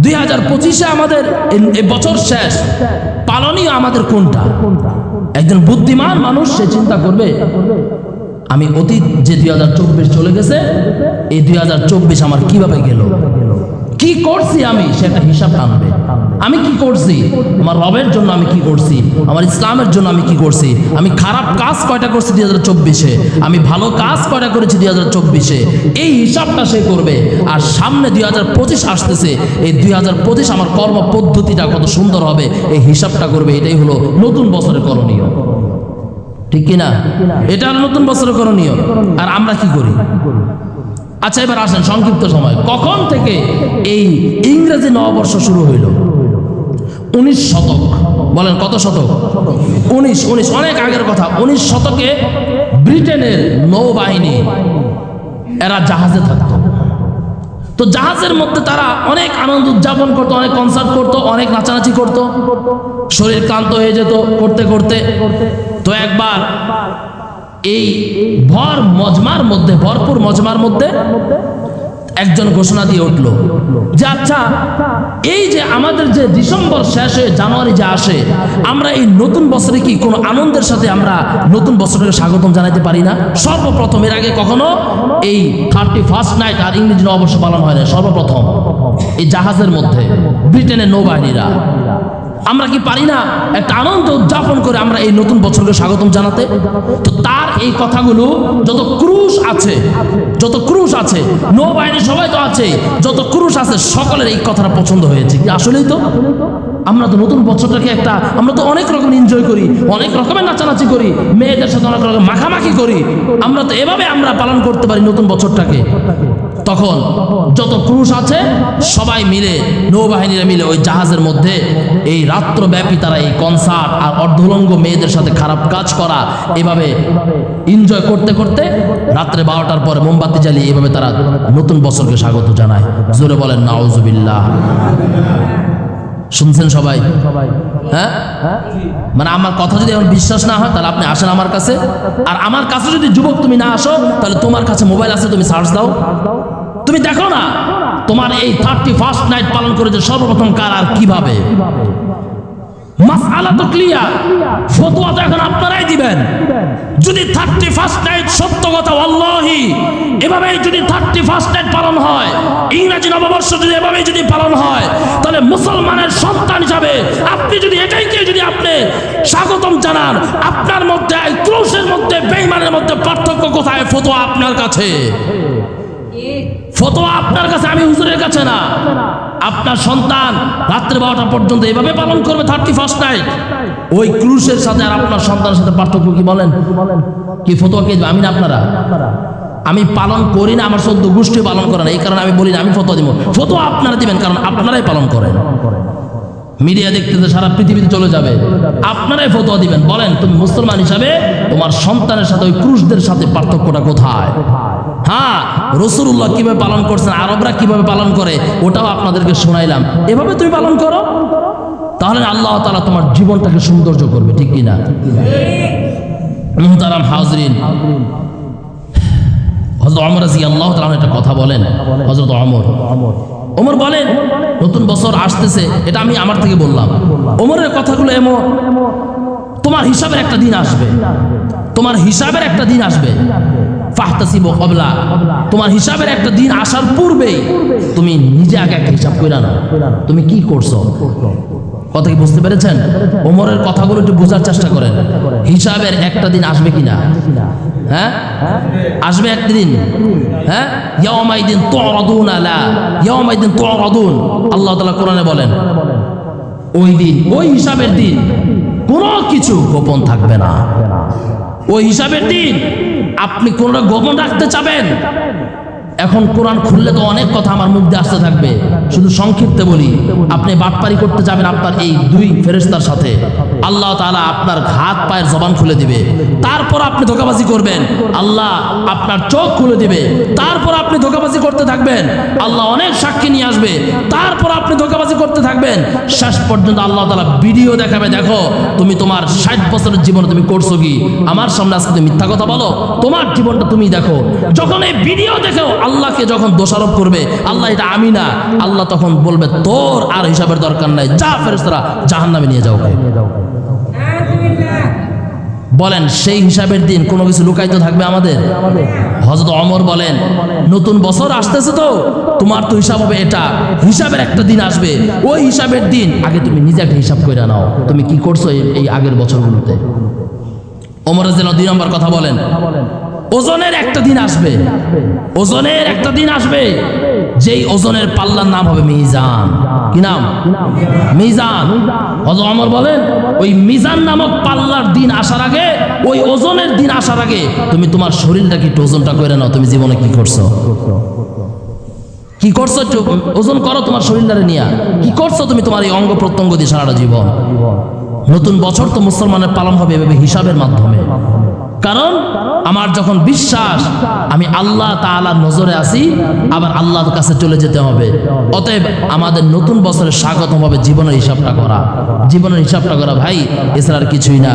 দুই হাজার পঁচিশে আমাদের বছর শেষ। পালনীয় আমাদের কোনটা? একজন বুদ্ধিমান মানুষ, সে চিন্তা করবে, আমি অতীত যে দুই হাজার চব্বিশ চলে গেছে, এই দুই হাজার চব্বিশ আমার কীভাবে গেল? কি করছি আমি? সেটা হিসাব টানবে। আমি কি করছি? আমার রবের জন্য আমি কি করছি? আমার ইসলামের জন্য আমি কি করছি? আমি খারাপ কাজ কয়টা করছি দুই হাজার চব্বিশে? আমি ভালো কাজ কয়টা করেছি দুই হাজার চব্বিশে? এই হিসাবটা সে করবে। আর সামনে দুই হাজার পঁচিশ আসতেছে। এই দুই হাজার পঁচিশ আমার কর্ম পদ্ধতিটা কত সুন্দর হবে। এই হিসাবটা করবে। এটাই হলো নতুন বছরের করণীয়। ঠিক কিনা? এটা হলো নতুন বছরের করণীয়। আর আমরা কি করি? আচ্ছা এবার আসেন, সংক্ষিপ্ত সময়। কখন থেকে এই ইংরেজি নববর্ষ শুরু হইল? উনিশ শতক। বলেন, কত শতক? উনিশ উনিশ, অনেক আগের কথা। উনিশ শতকে ব্রিটেনের নৌবাহিনী, এরা জাহাজে থাকতো। তো জাহাজের মধ্যে তারা অনেক আনন্দ উদযাপন করতো, অনেক কনসার্ট করতো, অনেক নাচানাচি করতো। শরীর ক্লান্ত হয়ে যেত করতে করতে। তো একবার এই ভর মজমার মধ্যে, ভরপুর মজমার মধ্যে একজন ঘোষণা দিয়ে উঠল যে আচ্ছা এই যে আমাদের যে ডিসেম্বর শেষ জানুয়ারি যে আসে, আমরা এই নতুন বছরে কি কোনো আনন্দের সাথে আমরা নতুন বছরকে স্বাগতম জানাতে পারি না? সর্বপ্রথম এর আগে কখনো এই থার্টি ফার্স্ট নাইট আর ইংরেজি নববর্ষ পালন হয় না, সর্বপ্রথম। এই জাহাজের মধ্যে, ব্রিটেনের নৌবাহিনীরা। আমরা কি পারি না? একটা আনন্দ উদযাপন করে আমরা এই নতুন বছরকে স্বাগতম জানাতে? তো তার এই কথাগুলো যত ক্রুশ আছে, যত ক্রুশ আছে, নৌবাহিনী সবাই তো আছে, যত ক্রুশ আছে, সকলের এই কথাটা পছন্দ হয়েছে কি? আসলেই তো। আমরা তো নতুন বছরটাকে একটা, আমরা তো অনেক রকম এনজয় করি, অনেক রকমের নাচানাচি করি, মেয়েদের সাথে অনেক রকম মাখামাখি করি। আমরা তো এভাবে আমরা পালন করতে পারি নতুন বছরটাকে। তখন যত পুরুষ আছে, সবাই মিলে, নৌবাহিনীরা মিলে ওই জাহাজের মধ্যে এই রাত্রব্যাপী তারা এই কনসার্ট আর অর্ধলঙ্গ মেয়েদের সাথে খারাপ কাজ করা, এভাবে এনজয় করতে করতে রাত্রে বারোটার পরে মোমবাতি জ্বালিয়ে এভাবে তারা নতুন বছরকে স্বাগত জানায়। জোরে বলেন, নাউজুবিল্লাহ। শুনছেন সবাই? হ্যাঁ? মানে আমার কথা যদি এখন বিশ্বাস না হয়, তাহলে আপনি আসেন আমার কাছে। আর আমার কাছে যদি যুবক তুমি না আসো, তাহলে তোমার কাছে মোবাইল আছে, তুমি সার্চ দাও। তুমি দেখো না, তোমার এই থার্টি ফার্স্ট নাইট পালন করেছে সর্বপ্রথম কার আর কীভাবে? ক্লিয়ার এখন আপনারাই দিবেন। যদি থার্টি ফার্স্ট নাইট সত্য কথা আল্লাহি এভাবেই যদি থার্টি ফার্স্ট নাইট পালন হয়, ইংরাজি নববর্ষ যদি এভাবেই যদি পালন হয়, তাহলে মুসলমানের সন্তান হিসাবে আপনি যদি এটাইকে যদি আপনি স্বাগতম জানান, আপনার মধ্যে ক্রোশের মধ্যে বেইমানের মধ্যে পার্থক্য কোথায়? ফতোয়া আপনার কাছে। ফতোয়া আপনার কাছে, আমি হুজুরের কাছে না। আপনার সন্তান রাত্রে বারোটা পর্যন্ত এভাবে পালন করবে থার্টি ফার্স্ট নাইট ওই ক্রুশের সাথে আর আপনার সন্তানের সাথে পার্থক্য কি বলেন? কি ফতোয়া কে আমি না আপনারা? আমি পালন করি না, আমার সদ্য গোষ্ঠী পালন করে না। এই কারণে আমি বলি না, আমি ফতোয়া দিব। ফতোয়া আপনারা দিবেন, কারণ আপনারাই পালন করেন। মিডিয়া দেখতেছে সারা পৃথিবীতে চলে যাবে, আপনারাই ফতোয়া দিবেন। বলেন, তুমি মুসলমান হিসাবে তোমার সন্তানের সাথে ওই ক্রুশদের সাথে পার্থক্যটা কোথায়? হ্যাঁ রসুল্লাহ কীভাবে পালন করছেন, আরবরা কীভাবে পালন করে, ওটাও আপনাদেরকে শোনাইলাম। এভাবে তুমি পালন করো? তাহলে আল্লাহ তালা তোমার জীবনটাকে সৌন্দর্য করবে, ঠিক কিনা? মুহতারাম হাজরিন তোমার হিসাবের একটা দিন আসার পূর্বেই তুমি নিজে আগে একটা হিসাব করে না তুমি কি করছ? কথা কি বুঝতে পেরেছেন? ওমরের কথাগুলো একটু বোঝার চেষ্টা করেন। হিসাবের একটা দিন আসবে কিনা? হ্যাঁ? আসবে একদিন। হ্যাঁ? ইয়ামাইদিন তুরাদুন আলা ইয়ামাইদিন তুরাদুন। আল্লাহ তালা কোরআনে বলেন, ওই দিন, ওই হিসাবের দিন কোনো কিছু গোপন থাকবে না। ওই হিসাবের দিন আপনি কোনটা গোপন রাখতে চাবেন? এখন কোরআন খুললে তো অনেক কথা আমার মুখ দিয়ে আসতে থাকবে। শুধু সংক্ষিপ্তে বলি, আপনি বাটপারি করতে যাবেন আপনার এই দুই ফেরেস্তার সাথে। আল্লাহ তাআলা আপনার হাত পায়ের জবান খুলে দিবে। তারপর আপনি ধোকাবাজি করবেন। আল্লাহ আপনার চোখ খুলে দিবে। তারপর আপনি ধোকাবাজি করতে থাকবেন। আল্লাহ অনেক সাক্ষী নিয়ে আসবে। তারপর আপনি ধোকাবাজি করতে থাকবেন। শেষ পর্যন্ত আল্লাহ তালা ভিডিও দেখাবে, দেখো, তুমি তোমার ষাট বছরের জীবনে তুমি করছ কি? আমার সামনে আজকে মিথ্যা কথা বলো? তোমার জীবনটা তুমি দেখো। যখন এই ভিডিও দেখো আল্লাহকে যখন দোষারোপ করবে, আল্লাহ এটা আমি না আল্লাহ তখন বলবে, তোর আর হিসাবের দরকার নাই, যা ফেরেস্তারা জাহান নামে নিয়ে যাও বলেন, সেই হিসাবের দিন কোনো কিছু লুকাইতে থাকবে আমাদের? হজরত অমর বলেন, নতুন বছর আসতেছে তো, তোমার তো হিসাব হবে এটা, হিসাবের একটা দিন আসবে, ওই হিসাবের দিন। আগে তুমি নিজে একটা হিসাব করে নাও, তুমি কি করছ এই- আগের বছরগুলোতে? ওমরের যেন দুই নম্বর কথা বলেন ওজনের একটা দিন আসবে। ওজনের একটা দিন আসবে। যেই ওজনের পাল্লার নাম হবে মিজান। কি নাম? মিজান। ওমর বলেন, ওই মিজান নামক পাল্লার দিন আসার আগে, ওই ওজনের দিন আসার আগে তুমি তোমার শরীরটাকে একটু ওজনটা করে নাও, তুমি জীবনে কি করছ? কি করছ একটু ওজন করো তোমার শরীরটারে নিয়ে। কি করছ তুমি তোমার এই অঙ্গ প্রত্যঙ্গ দিয়ে সারাটা জীবন? নতুন বছর তো মুসলমানের পালন হবে এভাবে হিসাবের মাধ্যমে। কারণ আমার যখন বিশ্বাস, আমি আল্লাহ তালার নজরে আসি আবার আল্লাহর কাছে চলে যেতে হবে। অতএব আমাদের নতুন বছরের স্বাগতম হবে জীবনের হিসাবটা করা। জীবনের হিসাবটা করা, ভাই, এছাড়া আর কিছুই না।